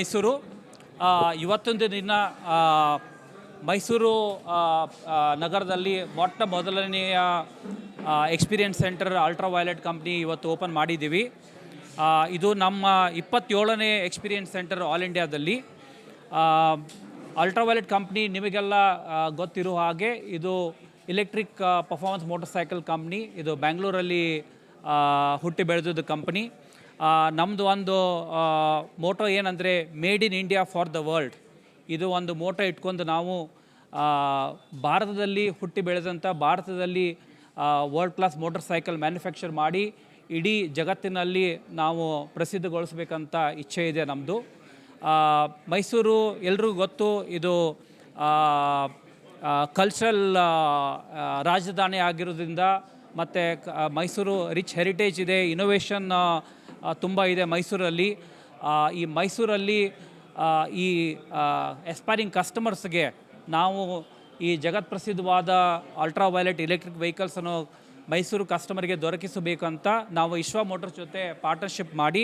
ಮೈಸೂರು ಇವತ್ತೊಂದು ದಿನ ಮೈಸೂರು ನಗರದಲ್ಲಿ ಮೊಟ್ಟ ಮೊದಲನೆಯ experience centre Ultraviolette company ಇವತ್ತು ಓಪನ್ ಮಾಡಿದ್ದೀವಿ. ಇದು ನಮ್ಮ ಇಪ್ಪತ್ತೇಳನೇ ಎಕ್ಸ್ಪೀರಿಯನ್ಸ್ ಸೆಂಟರ್ ಆಲ್ ಇಂಡಿಯಾದಲ್ಲಿ. ಅಲ್ಟ್ರಾ ವೈಲೆಟ್ ಕಂಪ್ನಿ ನಿಮಗೆಲ್ಲ ಗೊತ್ತಿರೋ ಹಾಗೆ ಇದು electric performance motor cycle company ಇದು ಬ್ಯಾಂಗ್ಳೂರಲ್ಲಿ ಹುಟ್ಟಿ ಬೆಳೆದಿದ್ದು ಕಂಪ್ನಿ ನಮ್ಮದು ಒಂದು ಮೋಟೋ ಏನಂದರೆ made in India for the world. ಇದು ಒಂದು ಮೋಟೋ ಇಟ್ಕೊಂಡು ನಾವು ಭಾರತದಲ್ಲಿ ಹುಟ್ಟಿ ಬೆಳೆದಂಥ ಭಾರತದಲ್ಲಿ world class motor cycle manufacture ಮಾಡಿ ಇಡೀ ಜಗತ್ತಿನಲ್ಲಿ ನಾವು ಪ್ರಸಿದ್ಧಗೊಳಿಸ್ಬೇಕಂತ ಇಚ್ಛೆ ಇದೆ ನಮ್ಮದು ಮೈಸೂರು ಎಲ್ರಿಗೂ ಗೊತ್ತು, ಇದು ಕಲ್ಚರಲ್ ರಾಜಧಾನಿ ಆಗಿರೋದ್ರಿಂದ ಮತ್ತು ಮೈಸೂರು ರಿಚ್ ಹೆರಿಟೇಜ್ ಇದೆ ಇನೋವೇಷನ್ ತುಂಬ ಇದೆ ಮೈಸೂರಲ್ಲಿ. ಈ ಮೈಸೂರಲ್ಲಿ ಈ ಎಸ್ಪೈರಿಂಗ್ ಕಸ್ಟಮರ್ಸ್ಗೆ ನಾವು ಈ ಜಗತ್ ಪ್ರಸಿದ್ಧವಾದ ಅಲ್ಟ್ರಾ ವೈಲೆಟ್ ಎಲೆಕ್ಟ್ರಿಕ್ ವೆಹಿಕಲ್ಸನ್ನು ಮೈಸೂರು ಕಸ್ಟಮರ್ಗೆ ದೊರಕಿಸಬೇಕಂತ ನಾವು ವಿಶ್ವ ಮೋಟರ್ಸ್ ಜೊತೆ ಪಾರ್ಟ್ನರ್ಶಿಪ್ ಮಾಡಿ,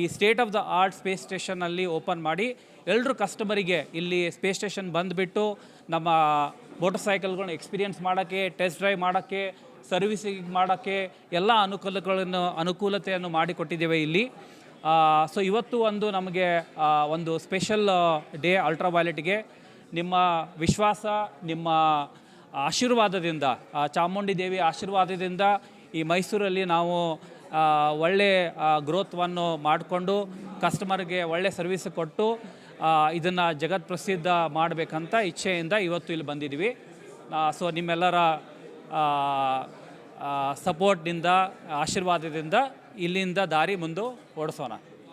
ಈ state of the art space ಸ್ಟೇಷನಲ್ಲಿ open ಮಾಡಿ ಎಲ್ಲರೂ ಕಸ್ಟಮರಿಗೆ ಇಲ್ಲಿ ಸ್ಪೇಸ್ ಸ್ಟೇಷನ್ ಬಂದುಬಿಟ್ಟು ನಮ್ಮ ಮೋಟರ್ ಸೈಕಲ್ಗಳನ್ನ ಎಕ್ಸ್ಪೀರಿಯನ್ಸ್ ಮಾಡೋಕ್ಕೆ ಟೆಸ್ಟ್ ಡ್ರೈವ್ ಮಾಡೋಕ್ಕೆ ಸರ್ವಿಸಿಂಗ್ ಮಾಡೋಕ್ಕೆ ಎಲ್ಲ ಅನುಕೂಲಗಳನ್ನು, ಅನುಕೂಲತೆಯನ್ನು ಮಾಡಿಕೊಟ್ಟಿದ್ದೇವೆ ಇಲ್ಲಿ. ಸೊ ಇವತ್ತು ಒಂದು ನಮಗೆ ಒಂದು ಸ್ಪೆಷಲ್ ಡೇ ಅಲ್ಟ್ರಾ ವೈಲೆಟ್ಗೆ ನಿಮ್ಮ ವಿಶ್ವಾಸ, ನಿಮ್ಮ ಆಶೀರ್ವಾದದಿಂದ ಚಾಮುಂಡಿ ದೇವಿ ಆಶೀರ್ವಾದದಿಂದ ಈ ಮೈಸೂರಲ್ಲಿ ನಾವು ಒಳ್ಳೆ ಗ್ರೋತ್ವನ್ನು ಮಾಡಿಕೊಂಡು ಕಸ್ಟಮರ್ಗೆ ಒಳ್ಳೆ ಸರ್ವಿಸ್ ಕೊಟ್ಟು ಇದನ್ನು ಜಗತ್ ಪ್ರಸಿದ್ಧ ಮಾಡಬೇಕಂತ ಇಚ್ಛೆಯಿಂದ ಇವತ್ತು ಇಲ್ಲಿ ಬಂದಿದ್ದೀವಿ. ಸೊ ನಿಮ್ಮೆಲ್ಲರ ಸಪೋರ್ಟ್ನಿಂದ ಆಶೀರ್ವಾದದಿಂದ ಇಲ್ಲಿಂದ ದಾರಿ ಮುಂದೆ ಓಡಿಸೋಣ.